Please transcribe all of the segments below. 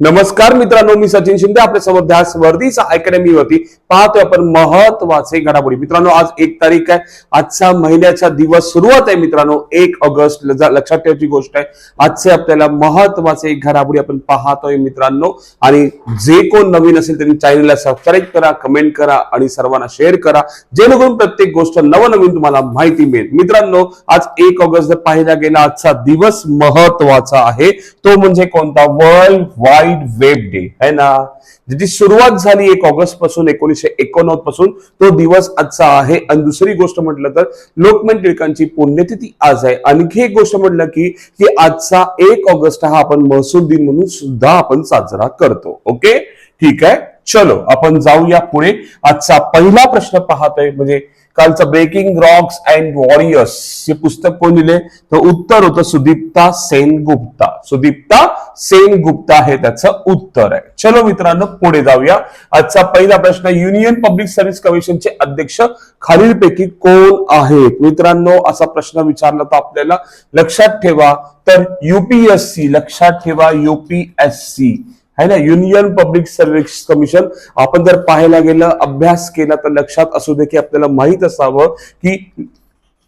नमस्कार मित्रांनो मी सचिन शिंदे. आपल्यासमोर ध्यास वर्धीचा अकॅडमीवरती पाहतोय आपण महत्त्वाचे घडामोडी. मित्रांनो आज एक तारीख आहे. आजचा महिन्याचा दिवस सुरुवात आहे मित्रांनो. एक ऑगस्ट लक्षात ठेवायची गोष्ट आहे. आजचे आपल्याला महत्त्वाचे घडामोडी आपण पाहतोय मित्रांनो. आणि जे कोण नवीन असेल त्यांनी चॅनलला सबस्क्राईब करा कमेंट करा आणि सर्वांना शेअर करा. जेणेकरून प्रत्येक गोष्ट नवनवीन तुम्हाला माहिती मिळेल. मित्रांनो आज एक ऑगस्ट जर पाहिला गेला आजचा दिवस महत्त्वाचा आहे. तो म्हणजे कोणता? वर्ल्ड वाईड वेब डे है ना? ज्याची सुरुवात झाली एक ऑगस्टपासून एकोणीसशे एकोणनव्वदपासून. तो दिवस आजचा आहे. आणि दुसरी गोष्ट म्हटलं तर लोकमान्य टिळकांची पुण्यतिथी आज आहे. आणखी एक गोष्ट म्हटलं की की आजचा एक ऑगस्ट हा आपण महसूल दिन म्हणून सुद्धा आपण साजरा करतो. ओके? ठीक आहे? चलो आपण जाऊया पुढे. आजचा पहिला प्रश्न पाहतोय म्हणजे कालचं ब्रेकिंग रॉक्स अँड वॉरियर्स हे पुस्तक कोण लिहिले? तर उत्तर होतं सुदीप्ता सेनगुप्ता. सुदीप्ता सेनगुप्ता हे त्याचं उत्तर आहे. चलो मित्रांनो पुढे जाऊया. आजचा पहिला प्रश्न युनियन पब्लिक सर्व्हिस कमिशनचे अध्यक्ष खालीलपैकी कोण आहेत? मित्रांनो असा प्रश्न विचारला तर आपल्याला लक्षात ठेवा. तर युपीएससी लक्षात ठेवा युपीएससी है ना? युनियन पब्लिक सर्व्हिस कमिशन आपण जर पाहायला गेलं अभ्यास केला तर लक्षात असू दे की आपल्याला माहीत असावं की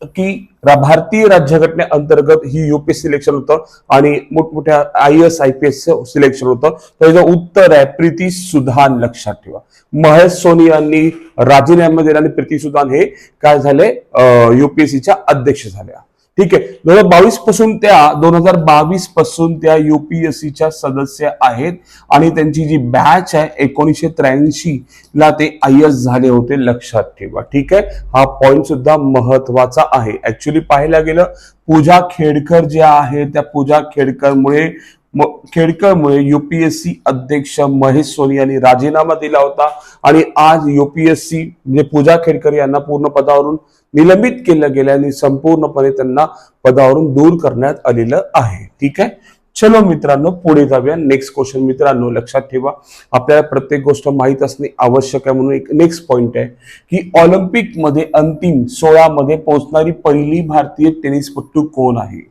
की भारतीय राज्यघटने अंतर्गत ही युपीएस सिलेक्शन होतं आणि मोठमोठ्या I S I P S selection होतं. त्याचं उत्तर आहे प्रीती सुधान लक्षात ठेवा. महेश सोनी यांनी राजीनामा दिला आणि प्रीती सुधान हे काय झाले? युपीएससीच्या अध्यक्ष झाल्या ठीक आहे. दोन हजार बावीसपासून त्या दोन हजार बावीसपासून त्या युपीएससीच्या सदस्य आहेत आणि त्यांची जी बॅच आहे एकोणीसशे त्र्याऐंशी ला ते आय एस झाले होते लक्षात ठेवा. ठीक आहे? हा पॉइंट सुद्धा महत्त्वाचा आहे. ऍक्च्युली पाहायला गेलं पूजा खेडकर ज्या आहेत त्या पूजा खेडकरमुळे खेडकरमुळे युपीएससी अध्यक्ष महेश सोनी यांनी राजीनामा दिला होता आणि आज युपीएससी म्हणजे पूजा खेडकर यांना पूर्ण पदावरून निलंबित केलं गेलं आणि संपूर्णपणे त्यांना पदावरून दूर करण्यात आलेलं आहे. ठीक आहे? चलो मित्रांनो पुढे जाऊया. नेक्स्ट क्वेश्चन मित्रांनो लक्षात ठेवा. आपल्याला प्रत्येक गोष्ट माहीत असणे आवश्यक आहे म्हणून एक नेक्स्ट पॉइंट आहे की ऑलिम्पिकमध्ये अंतिम सोळामध्ये पोहोचणारी पहिली भारतीय टेनिसपटू कोण आहे?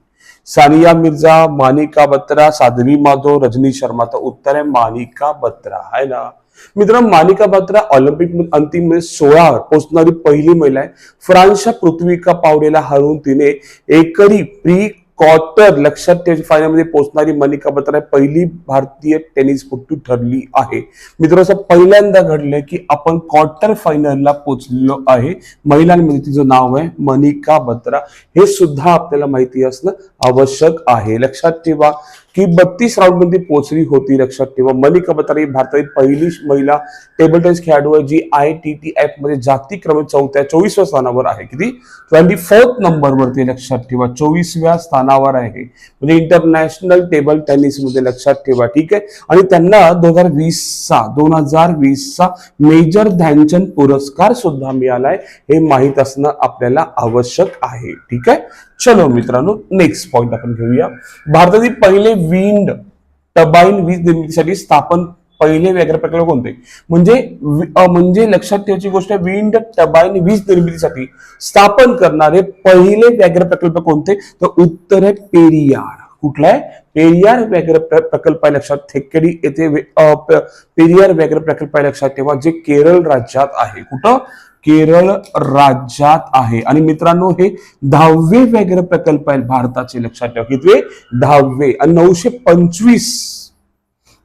सानिया मिर्झा मानिका बत्रा साध्वी माधव रजनी शर्मा. तर उत्तर आहे मानिका बत्रा. आहे ना? मित्रांनो मानिका बत्रा ऑलिम्पिक अंतिममध्ये सोळा पोहोचणारी पहिली महिला आहे. फ्रान्सच्या पृथ्वीका पावडेला हरवून तिने एकरी प्री क्वार्टर लक्षात ठेवायची फायनलमध्ये पोहोचणारी मनिका बत्रा पहिली भारतीय टेनिसपटू ठरली आहे. मित्र असं पहिल्यांदा घडलंय की आपण क्वार्टर फायनलला पोहोचलेलो आहे. महिलांमध्ये तिचं नाव आहे मनिका बत्रा. हे सुद्धा आपल्याला माहिती असणं आवश्यक आहे. लक्षात ठेवा ही बत्तीस राऊंडमध्ये पोहोचली होती लक्षात ठेवा. मनिका बत्रा ही भारतातील पहिली महिला टेबल टेनिस खेळाडू आहे जी आय टी टी एफमध्ये जागतिक क्रमांक चौथ्या चोवीसव्या स्थानावर आहे. किती? ट्वेंटी फोर्थ नंबरवरती लक्षात ठेवा. चोवीसव्या स्थानावर आहे. म्हणजे इंटरनॅशनल टेबल टेनिसमध्ये लक्षात ठेवा. ठीक आहे? आणि त्यांना दोन हजार वीस चा दोन हजार वीस चा मेजर ध्यानचंद पुरस्कार सुद्धा मिळालाय. हे माहीत असणं आपल्याला आवश्यक आहे. ठीक आहे? चलो मित्रांनो नेक्स्ट पॉइंट आपण घेऊया. भारतातील पहिले विंड टबाईन वीज निर्मितीसाठी स्थापन पहिले व्याघ्र प्रकल्प कोणते? म्हणजे म्हणजे लक्षात ठेवायची गोष्ट विंड टबाईन वीज निर्मितीसाठी स्थापन करणारे पहिले व्याघ्र प्रकल्प कोणते? तर उत्तर आहे पेरियार. कुठला आहे? पेरियार व्याघ्र प्रकल्प आहे लक्षात. थेक्केडी येथे पेरियार व्याघ्र प्रकल्प आहे लक्षात ठेवा जे केरळ राज्यात आहे. कुठं? केरळ राज्यात आहे. आणि मित्रांनो हे दहावे व्याघ्र प्रकल्प आहे भारताचे लक्षात ठेवा. कितवे? दहावे. आणि नऊशे पंचवीस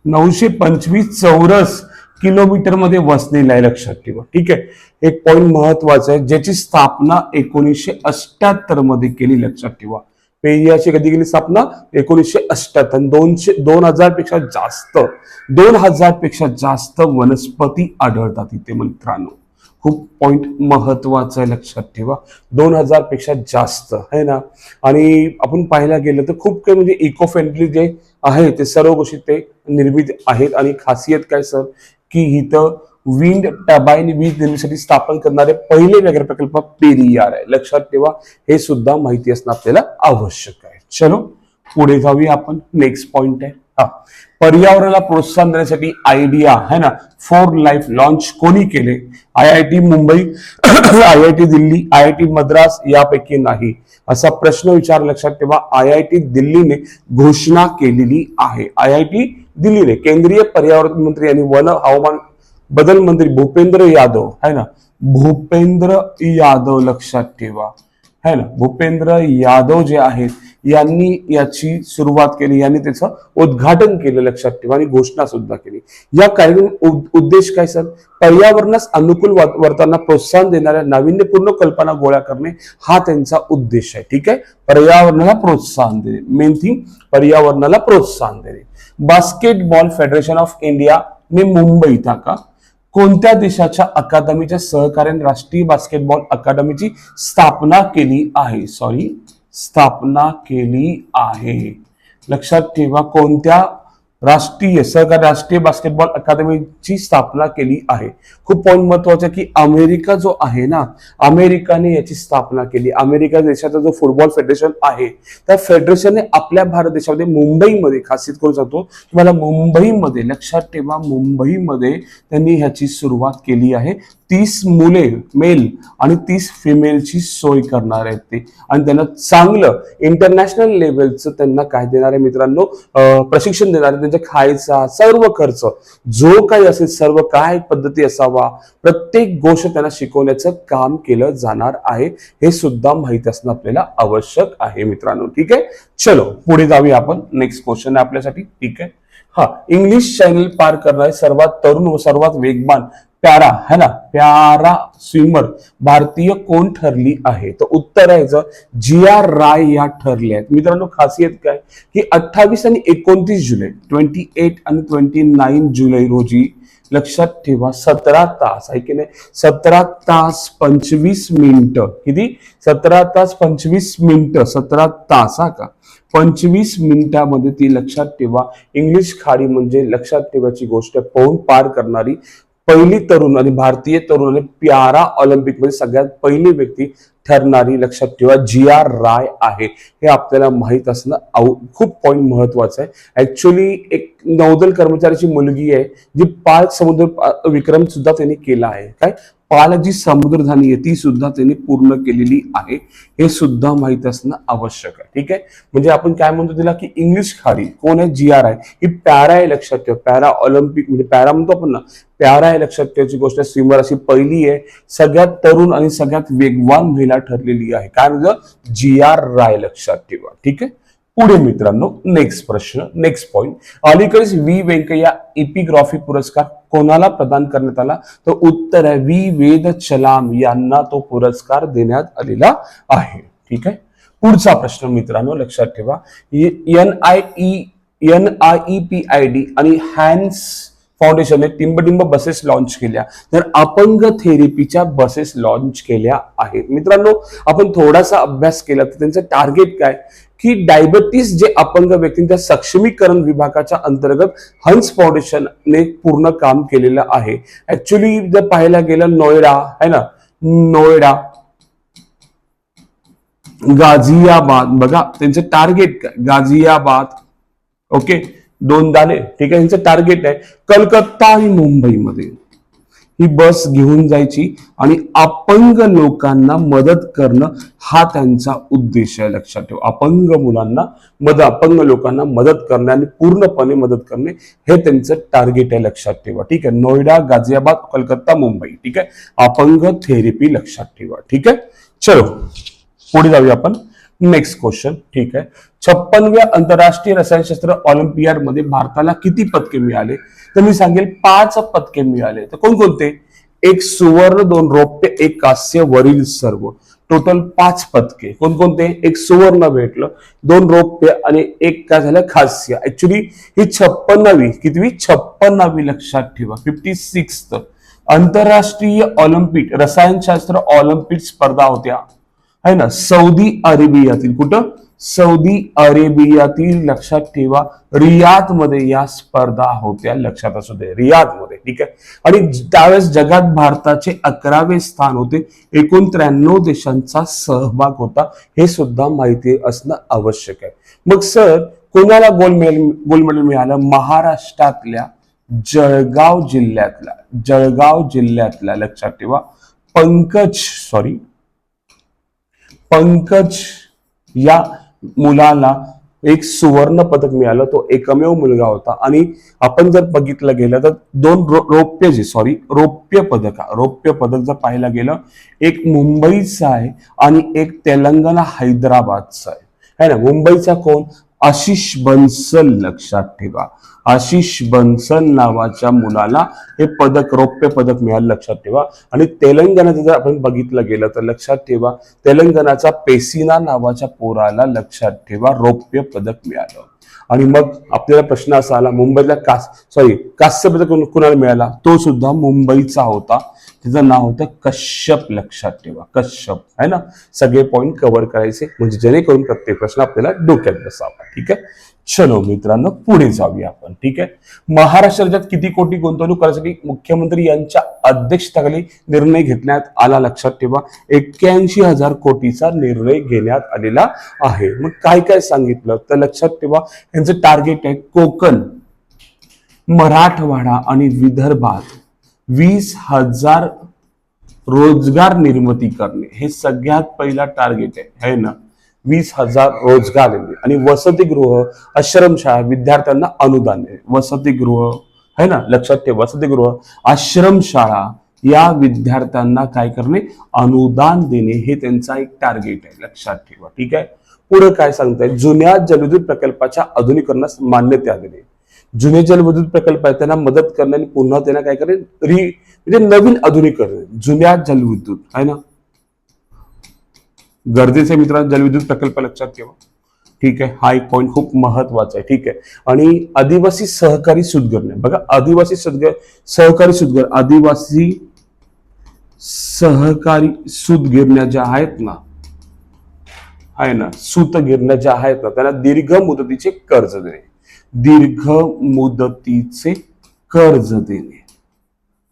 नऊशे पंचवीस चौरस किलोमीटरमध्ये वसलेला आहे लक्षात ठेवा. ठीक आहे? एक पॉइंट महत्त्वाचा आहे ज्याची स्थापना एकोणीसशे अष्ट्याहत्तरमध्ये केली लक्षात ठेवा. पेरियाची कधी केली स्थापना? एकोणीसशे अष्ट्याहत्तर दोनशे दोन हजारपेक्षा जास्त दोन हजारपेक्षा जास्त वनस्पती आढळतात इथे मित्रांनो. खूप पॉईंट महत्वाचं आहे लक्षात ठेवा. दोन हजारपेक्षा जास्त आहे ना? आणि आपण पाहायला गेलं तर खूप काही म्हणजे इको फ्रेंडली जे आहे ते सर्व गोष्टी ते निर्मित आहेत. आणि खासियत काय सर की इथं विंड टबाईन वीज निर्मितीसाठी स्थापन करणारे पहिले व्याघ्र प्रकल्प पेरियार आहे. लक्षात ठेवा हे सुद्धा माहिती असणं आपल्याला आवश्यक आहे. चलो पुढे जाऊया आपण. नेक्स्ट पॉइंट आहे. पर्यावरणाला प्रोत्साहन देण्यासाठी आयडिया है ना? फोर लाईफ लॉन्च कोणी केले? I I T Mumbai I I T Delhi I I T Madras यापैकी नाही. असा प्रश्न विचार लक्षात ठेवा. आय आय टी दिल्लीने घोषणा केलेली आहे. आय आय टी दिल्लीने केंद्रीय पर्यावरण मंत्री आणि वन हवामान बदल मंत्री भूपेंद्र यादव है ना? भूपेंद्र यादव लक्षात ठेवा. है ना? भूपेंद्र यादव जे आहेत यांनी याची सुरुवात केली यांनी त्याचं उद्घाटन केलं लक्षात ठेवा आणि घोषणा सुद्धा केली. या कार्यक्रम उद्देश काय सर? पर्यावरणास अनुकूल वर्तांना प्रोत्साहन देणाऱ्या नाविन्यपूर्ण कल्पना गोळा करणे हा त्यांचा उद्देश आहे ठीक आहे? पर्यावरणाला प्रोत्साहन देणे. मेन थिंग पर्यावरणाला प्रोत्साहन देणे. बास्केटबॉल फेडरेशन ऑफ इंडिया ने मुंबई का? कोणत्या देशाच्या अकादमीच्या सहकार्याने राष्ट्रीय बास्केटबॉल अकादमीची स्थापना केली आहे? सॉरी स्थापना केली आहे. लक्षात ठेवा कोणत्या राष्ट्रीय सहकार राष्ट्रीय बास्केटबॉल अकादमीची स्थापना केली आहे. खूप पॉईंट महत्त्वाचा की अमेरिका जो आहे ना अमेरिकाने याची स्थापना केली. अमेरिका देशाचा जो फुटबॉल फेडरेशन आहे त्या फेडरेशनने आपल्या भारत देशामध्ये मुंबईमध्ये खासियत करू शकतो तुम्हाला मुंबईमध्ये लक्षात ठेवा मुंबईमध्ये त्यांनी ह्याची सुरुवात केली आहे. तीस मुले मेल आणि तीस फिमेलची सोय करणार आहेत ते. आणि त्यांना चांगलं इंटरनॅशनल लेवलचं त्यांना काय देणार आहे मित्रांनो? प्रशिक्षण देणार आहे. म्हणजे खायचा सर्व खर्च. जो काही असेल सर्व काय पद्धती असावा प्रत्येक गोष्ट त्यांना शिकवण्याचं काम केलं जाणार आहे हे सुद्धा माहिती असणं आपल्याला आवश्यक आहे मित्रांनो. ठीक आहे? चलो पुढे जाऊया आपण. नेक्स्ट क्वेश्चन आहे आपल्यासाठी. ठीक आहे? हा इंग्लिश चॅनल पार करणारे सर्वात तरुण व सर्वात वेगवान प्यारा है ना? प्यारा स्विमर भारतीय कोण ठरली आहे? तर उत्तर आहे जी जिया राय या ठरल्या आहेत. मित्रांनो खासियत काय? की अठ्ठावीस आणि एकोणतीस जुलै ट्वेंटी एट आणि ट्वेंटी नाईन जुलै रोजी लक्षात ठेवा सतरा तास आहे की नाही? सतरा तास पंचवीस मिनिट. किती? सतरा तास पंचवीस मिनिट. सतरा तास हा का? पंचवीस मिनिटामध्ये ती लक्षात ठेवा. इंग्लिश खाडी म्हणजे लक्षात ठेवायची गोष्ट पोहून पार करणारी पहिली तरुण आणि भारतीय तरुण आणि प्यारा ऑलिम्पिकमध्ये सगळ्यात पहिली व्यक्ती ठरणारी लक्षात ठेवा जी आर राय आहे. हे आपल्याला माहीत असणं आव- खूप पॉईंट महत्वाचं आहे. ऍक्च्युली एक नौदल कर्मचाऱ्याची मुलगी आहे जी पाच समुद्र विक्रम सुद्धा त्यांनी केला आहे. काय? पाल जी समुद्रधानी आहे ती सुद्धा त्यांनी पूर्ण केलेली आहे. हे सुद्धा माहीत असणं आवश्यक आहे. ठीक आहे? म्हणजे आपण काय म्हणतो तिला की इंग्लिश खाडी कोण आहे? जी आर आय ही पॅरा आहे लक्षात ठेवा. पॅरा ऑलिम्पिक म्हणजे पॅरा म्हणतो आपण ना पॅरा आहे लक्षात ठेवायची गोष्ट स्विमर अशी पहिली आहे. सगळ्यात तरुण आणि सगळ्यात वेगवान महिला ठरलेली आहे. काय म्हणजे जी आर राय लक्षात ठेवा. ठीक आहे? पुढे मित्रांनो नेक्स्ट प्रश्न नेक्स्ट पॉइंट अलीकडेच व्ही व्यंकय्या इपिग्रॉफी पुरस्कार कोणाला प्रदान करण्यात आला? तर उत्तर आहे व्ही वेद चलाम यांना तो पुरस्कार देण्यात आलेला आहे. ठीक आहे? पुढचा प्रश्न मित्रांनो लक्षात ठेवा. N I E N I E P I D आणि हॅन्स फाउंडेशनने टिंबटिंब बसेस लॉन्च केल्या. तर अपंग थेरपीच्या बसेस लॉन्च केल्या आहेत. मित्रांनो आपण थोडासा अभ्यास केला तर त्यांचं टार्गेट काय? की डायबिटीस जे अपंग व्यक्तींच्या सक्षमीकरण विभागाच्या अंतर्गत हंस फाउंडेशनने पूर्ण काम केलेलं आहे. ऍक्च्युली जर पाहायला गेलं नोएडा है ना? नोएडा गाझियाबाद. बघा त्यांचं टार्गेट काय? गाझियाबाद. ओके दोन झाले ठीक आहे? ह्यांचं टार्गेट आहे. कलकत्ता आणि मुंबईमध्ये. ही बस घेऊन जायची आणि अपंग लोकांना मदत करणं हा त्यांचा उद्देश आहे. लक्षात ठेवा. अपंग मुलांना मदत अपंग लोकांना मदत करणे आणि पूर्णपणे मदत करणे हे त्यांचं टार्गेट आहे. लक्षात ठेवा. ठीक आहे? नोएडा गाझियाबाद कलकत्ता मुंबई. ठीक आहे? अपंग थेरपी लक्षात ठेवा. ठीक आहे? चलो. पुढे जाऊया आपण. नेक्स्ट क्वेश्चन ठीक आहे. छप्पनव्या आंतरराष्ट्रीय रसायनशास्त्र ऑलिम्पियाडमध्ये भारताला किती पदके मिळाले? तर मी सांगेल पाच पदके मिळाले. तर कोणकोणते? एक सुवर्ण दोन रौप्य एक कास्य वरील सर्व. टोटल पाच पदके. कोणकोणते? एक सुवर्ण भेटलं दोन रौप्य आणि एक काय झालं खास्य ऍक्च्युली ही छप्पन्नावी कितवी? छप्पन्नावी लक्षात ठेवा. फिफ्टी सिक्स आंतरराष्ट्रीय ऑलिम्पिक रसायनशास्त्र ऑलिम्पिक स्पर्धा होत्या. आहे ना? सौदी अरेबियातील. कुठं? सौदी अरेबियातील. लक्षात ठेवा रियादमध्ये या स्पर्धा होत्या. लक्षात असू दे रियादमध्ये ठीक आहे? आणि त्यावेळेस जगात भारताचे अकरावे स्थान होते. एकूण त्र्याण्णव देशांचा सहभाग होता. हे सुद्धा माहिती असणं आवश्यक आहे. मग सर कोणाला गोल्ड मेडल गोल्ड मेडल मिळालं? महाराष्ट्रातल्या जळगाव जिल्ह्यातला जळगाव जिल्ह्यातला लक्षात ठेवा. पंकज सॉरी पंकज या मुलाला एक सुवर्ण पदक मिळालं. तो एकमेव मुलगा होता. आणि आपण जर बघितलं गेलं तर दोन रो- रौप्य जे सॉरी रौप्य पदक रौप्य पदक जर पाहायला गेलं एक मुंबईचं आहे आणि एक तेलंगणा हैदराबादचं आहे. है ना? मुंबईचा कोण? आशिष बन्सल लक्षात ठेवा. आशिष बन्सल नावाच्या मुलाला हे पदक रौप्य पदक मिळालं लक्षात ठेवा. आणि तेलंगणाचं जर आपण बघितलं गेलं तर लक्षात ठेवा तेलंगणाचा पेसिना नावाच्या पोराला लक्षात ठेवा रौप्य पदक मिळालं. आणि मग आपल्याला प्रश्न असा आला मुंबईला कास सॉरी कास्य पदक कुणाला मिळाला? तो सुद्धा मुंबईचा होता. त्याचं नाव होतं कश्यप लक्षात ठेवा. कश्यप है ना? सगळे पॉईंट कव्हर करायचे. म्हणजे जेणेकरून प्रत्येक प्रश्न आपल्याला डोक्यात बसावा. ठीक आहे? चलो मित्रांनो पुढे जाऊया आपण ठीक आहे? महाराष्ट्र राज्यात किती कोटी गुंतवणूक करण्यासाठी मुख्यमंत्री यांच्या अध्यक्षतेखाली निर्णय घेण्यात आला. लक्षात ठेवा एक्क्याऐंशी हजार कोटीचा निर्णय घेण्यात आलेला आहे. मग काय काय सांगितलं? तर लक्षात ठेवा यांचं टार्गेट आहे कोकण मराठवाडा आणि विदर्भात वीस हजार रोजगार निर्मिती करणे. हे सगळ्यात पहिला टार्गेट आहे है ना? वीस हजार रोजगार निर्मिती आणि वसतिगृह आश्रमशाळा विद्यार्थ्यांना अनुदान आहे. वसतिगृह है ना? लक्षात ठेव वसतिगृह आश्रमशाळा या विद्यार्थ्यांना काय करणे? अनुदान देणे. हे त्यांचा एक टार्गेट आहे. लक्षात ठेवा. ठीक आहे? पुढे काय सांगताय? जुन्या जलविद्युत प्रकल्पाच्या आधुनिकरणास मान्यता देणे जुने जलविद्युत प्रकल्प आहेत त्यांना मदत करणे आणि पुन्हा त्यांना काय करेल री म्हणजे नवीन आधुनिकरण. जुन्या जलविद्युत आहे ना? गरजेचे मित्रांनो जलविद्युत प्रकल्प लक्षात ठेवा. ठीक आहे? हा एक पॉईंट खूप महत्त्वाचा आहे. ठीक आहे? आणि आदिवासी सहकारी सुदगरणे बघा आदिवासी सदगर सहकारी सुदगर आदिवासी सहकारी सूतगिरण्या ज्या आहेत ना आहे ना सूतगिरण्या ज्या आहेत ना त्यांना दीर्घ मुदतीचे कर्ज देणे. दीर्घ मुदतीचे कर्ज देणे.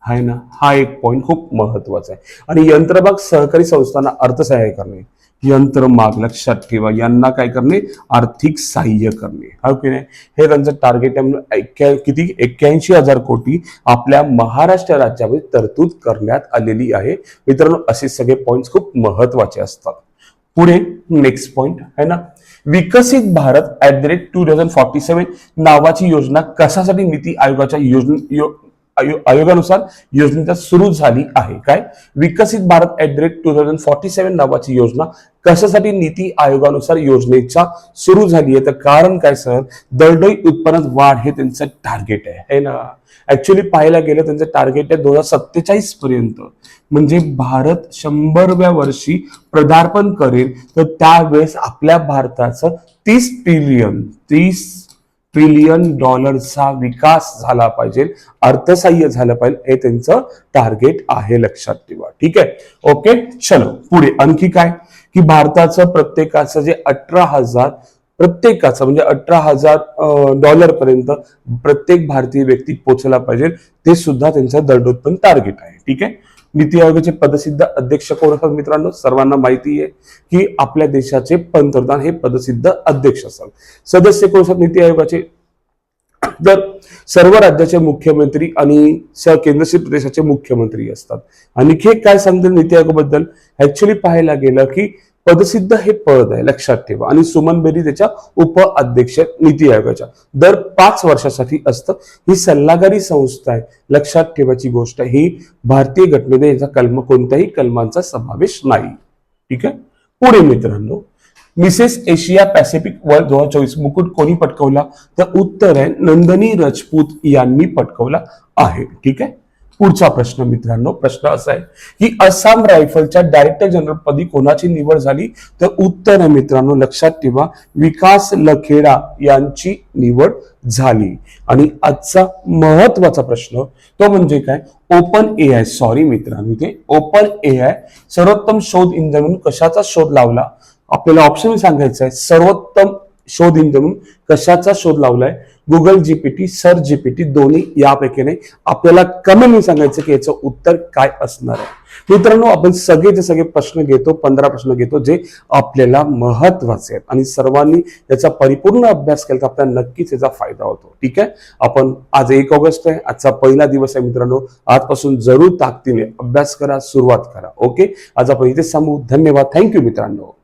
आहे ना? हा एक पॉइंट खूप महत्त्वाचा आहे. आणि यंत्रभाग सहकारी संस्थांना अर्थसहाय्य करणे. यंत्रमाग लक्षात ठेवा. यांना काय करणे? आर्थिक सहाय्य करणे. हा की नाही? हे त्यांचं टार्गेट आहे म्हणून किती? एक्क्याऐंशी हजार कोटी आपल्या महाराष्ट्र राज्यामध्ये तरतूद करण्यात आलेली आहे. मित्रांनो असे सगळे पॉईंट्स खूप महत्त्वाचे असतात. पुढे नेक्स्ट पॉइंट आहे ना? विकसित Bharat at the rate two thousand forty seven नावाची योजना कशासाठी नीती आयोगाच्या योजने यो- आयो- आयोगानुसार योजनेचा सुरू झाली आहे. काय? विकसित Bharat at the rate two thousand forty seven नावाची योजना कशासाठी नीती आयोगानुसार योजनेचा सुरू झाली आहे? तर कारण काय सर? दरडोई उत्पन्नात वाढ हे त्यांचं टार्गेट आहे. है ना? ऍक्च्युली पाहायला गेलं त्यांचं टार्गेट आहे दोन हजार सत्तेचाळीस पर्यंत. म्हणजे भारत शंभरव्या वर्षी पदार्पण करेल तर त्यावेळेस आपल्या भारताचं तीस ट्रिलियन तीस ट्रिलियन डॉलरचा विकास झाला पाहिजे अर्थसाह्य झालं पाहिजे हे त्यांचं टार्गेट आहे लक्षात ठेवा. ठीक आहे? ओके चलो पुढे आणखी काय? की भारताचं प्रत्येकाचं जे अठरा हजार प्रत्येकाचं म्हणजे अठरा हजार डॉलर पर्यंत प्रत्येक भारतीय व्यक्ती पोहोचला पाहिजे ते सुद्धा त्यांचं दरडोत्पन्न टार्गेट आहे. ठीक आहे? नीती आयोगाचे पदसिद्ध अध्यक्ष कोण असतात मित्रांनो? सर्वांना माहिती आहे की आपल्या देशाचे पंतप्रधान हे पदसिद्ध अध्यक्ष असतात. सदस्य कोण असतात नीती आयोगाचे? तर सर्व राज्याचे मुख्यमंत्री आणि स- केंद्रशासित प्रदेशाचे मुख्यमंत्री असतात. आणखी एक काय सांगतील नीती आयोगाबद्दल? ऍक्च्युली पाहायला गेलं की पदसिद्ध हे पद आहे लक्षात ठेवा. आणि सुमन बेरी त्याच्या उप अध्यक्ष नीती आयोगाच्या. दर पाच वर्षासाठी असतं. ही सल्लागारी संस्था आहे लक्षात ठेवायची गोष्ट आहे. ही भारतीय घटनेने याचा कलम कोणत्याही कलमांचा समावेश नाही. ठीक आहे? पुढे मित्रांनो मिसेस एशिया पॅसिफिक वर्ल्ड दोन हजार चोवीस मुकुट कोणी पटकवला? तर उत्तर आहे नंदनी राजपूत यांनी पटकवला आहे. ठीक आहे? पुढचा प्रश्न मित्रांनो प्रश्न असा आहे की आसाम रायफलच्या डायरेक्टर जनरल पदी कोणाची निवड झाली? तर उत्तर आहे मित्रांनो लक्षात ठेवा विकास लखेडा यांची निवड झाली. आणि आजचा महत्त्वाचा प्रश्न तो म्हणजे काय? ओपन ए आय सॉरी मित्रांनो इथे ओपन ए आय सर्वोत्तम शोध इंधन म्हणून कशाचा शोध लावला? आपल्याला ऑप्शन सांगायचा आहे सर्वोत्तम शोध इंधन म्हणून कशाचा शोध लावलाय? गुगल जीपीटी सर जीपीटी दोन्ही यापैकी नाही आपल्याला कमी सांगायचं की याचं उत्तर काय असणार आहे. मित्रांनो आपण सगळेचे सगळे प्रश्न घेतो पंधरा प्रश्न घेतो जे आपल्याला महत्त्वाचे आहेत. आणि सर्वांनी याचा परिपूर्ण अभ्यास केला तर आपल्याला नक्कीच याचा फायदा होतो. ठीक आहे? आपण आज एक ऑगस्ट आहे आजचा पहिला दिवस आहे मित्रांनो. आजपासून जरूर ताकदीने अभ्यास करा सुरुवात करा. ओके? आज आपण इथे सांगू धन्यवाद. थँक्यू मित्रांनो.